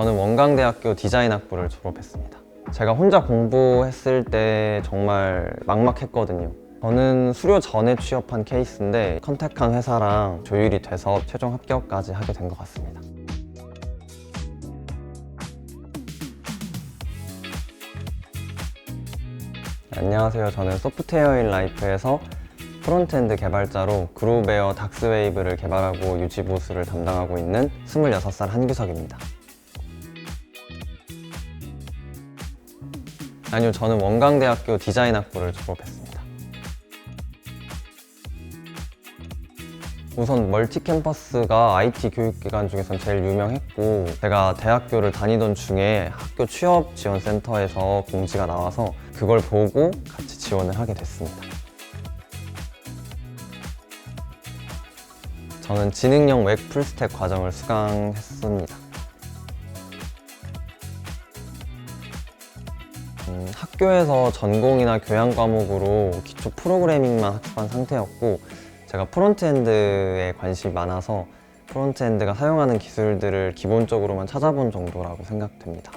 저는 원광대학교 디자인학부를 졸업했습니다. 제가 혼자 공부했을 때 정말 막막했거든요. 저는 수료 전에 취업한 케이스인데 컨택한 회사랑 조율이 돼서 최종 합격까지 하게 된 것 같습니다. 안녕하세요. 저는 소프트웨어 인 라이프에서 프론트엔드 개발자로 그루베어 닥스웨이브를 개발하고 유지 보수를 담당하고 있는 26살 한규석입니다. 아니요, 저는 원광대학교 디자인학부를 졸업했습니다. 우선 멀티캠퍼스가 IT 교육기관 중에선 제일 유명했고 제가 대학교를 다니던 중에 학교 취업 지원센터에서 공지가 나와서 그걸 보고 같이 지원을 하게 됐습니다. 저는 지능형 웹 풀스택 과정을 수강했습니다. 음, 학교에서 전공이나 교양 과목으로 기초 프로그래밍만 학습한 상태였고 제가 프론트엔드에 관심이 많아서 프론트엔드가 사용하는 기술들을 기본적으로만 찾아본 정도라고 생각됩니다.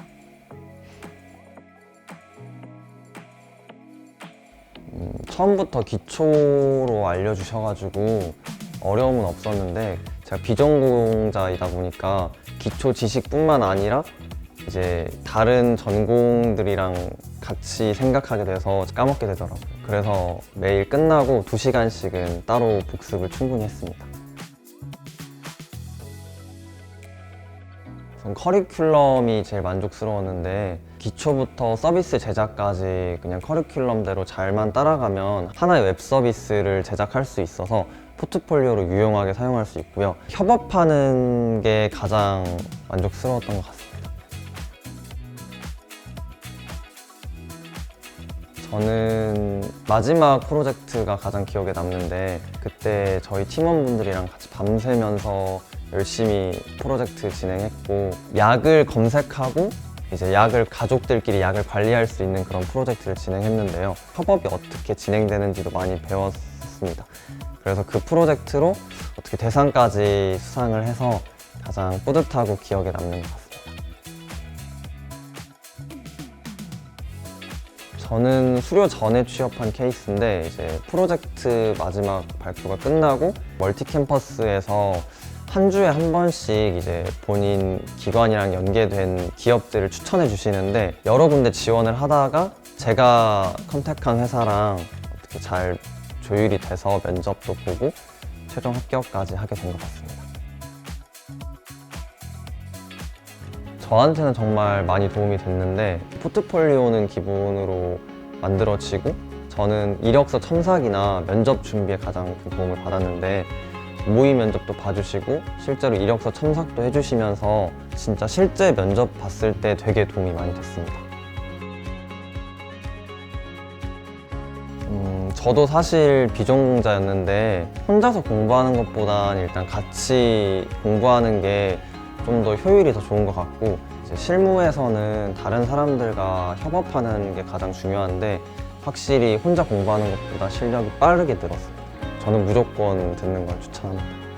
음, 처음부터 기초로 알려주셔가지고 어려움은 없었는데 제가 비전공자이다 보니까 기초 지식뿐만 아니라 이제 다른 전공들이랑 같이 생각하게 돼서 까먹게 되더라고요. 그래서 매일 끝나고 2시간씩은 따로 복습을 충분히 했습니다. 우선 커리큘럼이 제일 만족스러웠는데 기초부터 서비스 제작까지 그냥 커리큘럼대로 잘만 따라가면 하나의 웹 서비스를 제작할 수 있어서 포트폴리오로 유용하게 사용할 수 있고요. 협업하는 게 가장 만족스러웠던 것 같습니다. 저는 마지막 프로젝트가 가장 기억에 남는데 그때 저희 팀원분들이랑 같이 밤새면서 열심히 프로젝트 진행했고 약을 검색하고 이제 약을 가족들끼리 약을 관리할 수 있는 그런 프로젝트를 진행했는데요. 협업이 어떻게 진행되는지도 많이 배웠습니다. 그래서 그 프로젝트로 어떻게 대상까지 수상을 해서 가장 뿌듯하고 기억에 남는 것 같습니다. 저는 수료 전에 취업한 케이스인데 이제 프로젝트 마지막 발표가 끝나고 멀티 캠퍼스에서 한 주에 한 번씩 이제 본인 기관이랑 연계된 기업들을 추천해 주시는데 여러 군데 지원을 하다가 제가 컨택한 회사랑 어떻게 잘 조율이 돼서 면접도 보고 최종 합격까지 하게 된 것 같습니다. 저한테는 정말 많이 도움이 됐는데 포트폴리오는 기본으로 만들어지고 저는 이력서 첨삭이나 면접 준비에 가장 큰 도움을 받았는데 모의 면접도 봐주시고 실제로 이력서 첨삭도 해주시면서 진짜 실제 면접 봤을 때 되게 도움이 많이 됐습니다. 음, 저도 사실 비전공자였는데 혼자서 공부하는 것보단 일단 같이 공부하는 게 좀 더 효율이 더 좋은 것 같고 이제 실무에서는 다른 사람들과 협업하는 게 가장 중요한데 확실히 혼자 공부하는 것보다 실력이 빠르게 늘었어요. 저는 무조건 듣는 걸 추천합니다.